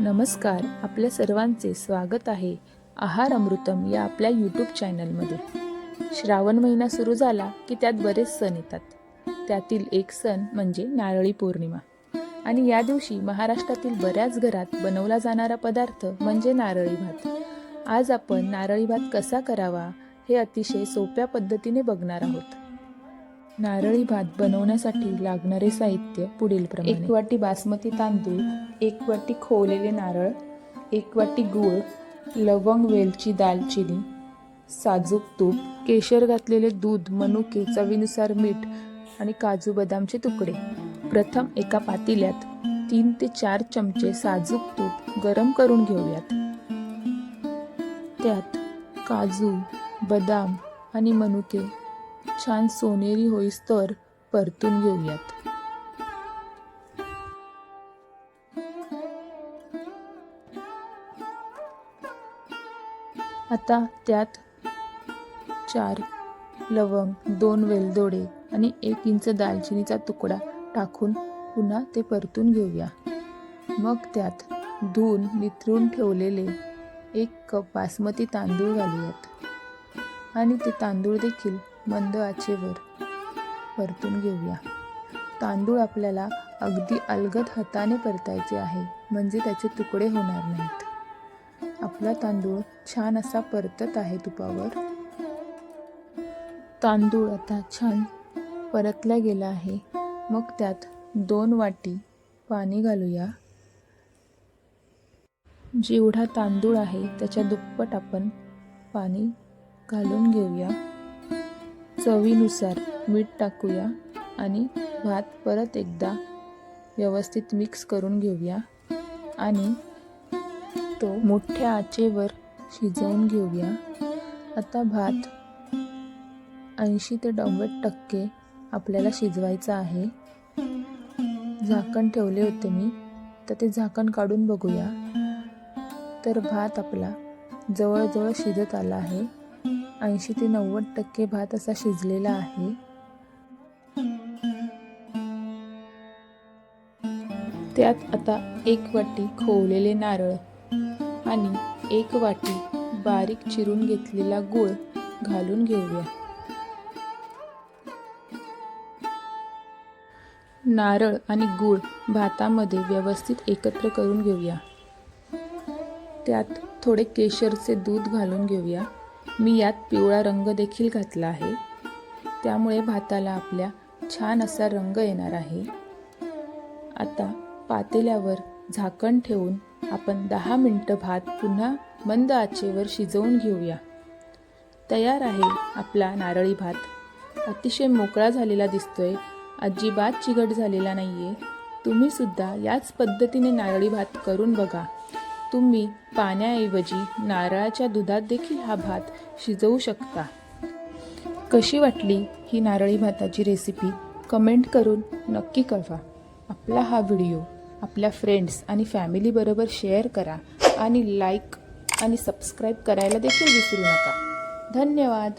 नमस्कार आपल्या सर्वांचे स्वागत आहे आहार अमृतम या आपल्या यूट्यूब चॅनलमध्ये श्रावण महिना सुरू झाला की त्यात बरेच सण येतात. त्यातील एक सण म्हणजे नारळी पौर्णिमा. आणि या दिवशी महाराष्ट्रातील बऱ्याच घरात बनवला जाणारा पदार्थ म्हणजे नारळी भात. आज आपण नारळी भात कसा करावा हे अतिशय सोप्या पद्धतीने बघणार आहोत. नारळी भात बनवण्यासाठी लागणारे साहित्य पुढील एक वाटी बासमती तांदूळ एक वाटी खोवलेले नारळ एक वाटी गूळ लवंग वेलची दालचिनी साजूक तूप केशर घातलेले दूध मनुके चवीनुसार मीठ आणि काजू बदामचे तुकडे. प्रथम एका पातेल्यात तीन ते चार चमचे साजूक तूप गरम करून घेऊयात. त्यात काजू बदाम आणि मनुके छान सोनेरी होईस्तोवर परतून घेऊयात. आता त्यात चार लवंग दोन वेलदोडे आणि एक इंच दालचिनीचा तुकडा टाकून पुन्हा ते परतून घेऊया. मग त्यात धुवून निथरून ठेवलेले एक कप बासमती तांदूळ घालूयात. आणि ते तांदूळ देखील मंद आचेवर परतून घेऊया. तांदूळ आपल्याला अगदी अलगद हाताने परतायचे आहे म्हणजे त्याचे तुकडे होणार नाहीत. आपला तांदूळ छान असा परतत आहे तुपावर. तांदूळ आता छान परतला गेला आहे. मग त्यात दोन वाटी पाणी घालूया. जेवढा तांदूळ आहे त्याच्या दुप्पट आपण पाणी घालून घेऊया. चवीनुसार मीठ टाकूया आणि भात परत एकदा व्यवस्थित मिक्स करून घेऊया. आणि तो मोठ्या आचेवर शिजवून घेऊया. आता भात ऐंशी ते नव्वद टक्के आपल्याला शिजवायचा आहे. झाकण ठेवले होते मी तर ते झाकण काढून बघूया. तर भात आपला जवळजवळ शिजत आला आहे. ऐंशी ते नव्वद टक्के भात असा शिजलेला आहे. त्यात आता एक वाटी खोवलेले नारळ आणि एक वाटी बारीक चिरून घेतलेला गूळ घालून घेऊया. नारळ आणि गूळ भातामध्ये व्यवस्थित एकत्र करून घेऊया. त्यात थोडे केशरचे दूध घालून घेऊया. मी यात पिवळा रंग देखील घातला आहे. त्यामुळे भाताला आपल्या छान असा रंग येणार आहे. आता पातेल्यावर झाकण ठेवून आपण दहा मिनटं भात पुन्हा मंद आचेवर शिजवून घेऊया. तयार आहे आपला नारळी भात. अतिशय मोकळा झालेला दिसतोय. अजिबात चिघट झालेला नाही आहे तुम्हीसुद्धा याच पद्धतीने नारळी भात करून बघा. तुम्ही पाण्याऐवजी नारळाच्या दुधात देखील हा भात शिजवू शकता. कशी वाटली ही नारळी भाताची रेसिपी कमेंट करून नक्की कळवा. आपला हा व्हिडिओ आपल्या फ्रेंड्स आणि फॅमिलीबरोबर शेअर करा आणि लाईक आणि सबस्क्राईब करायला देखील विसरू नका. धन्यवाद.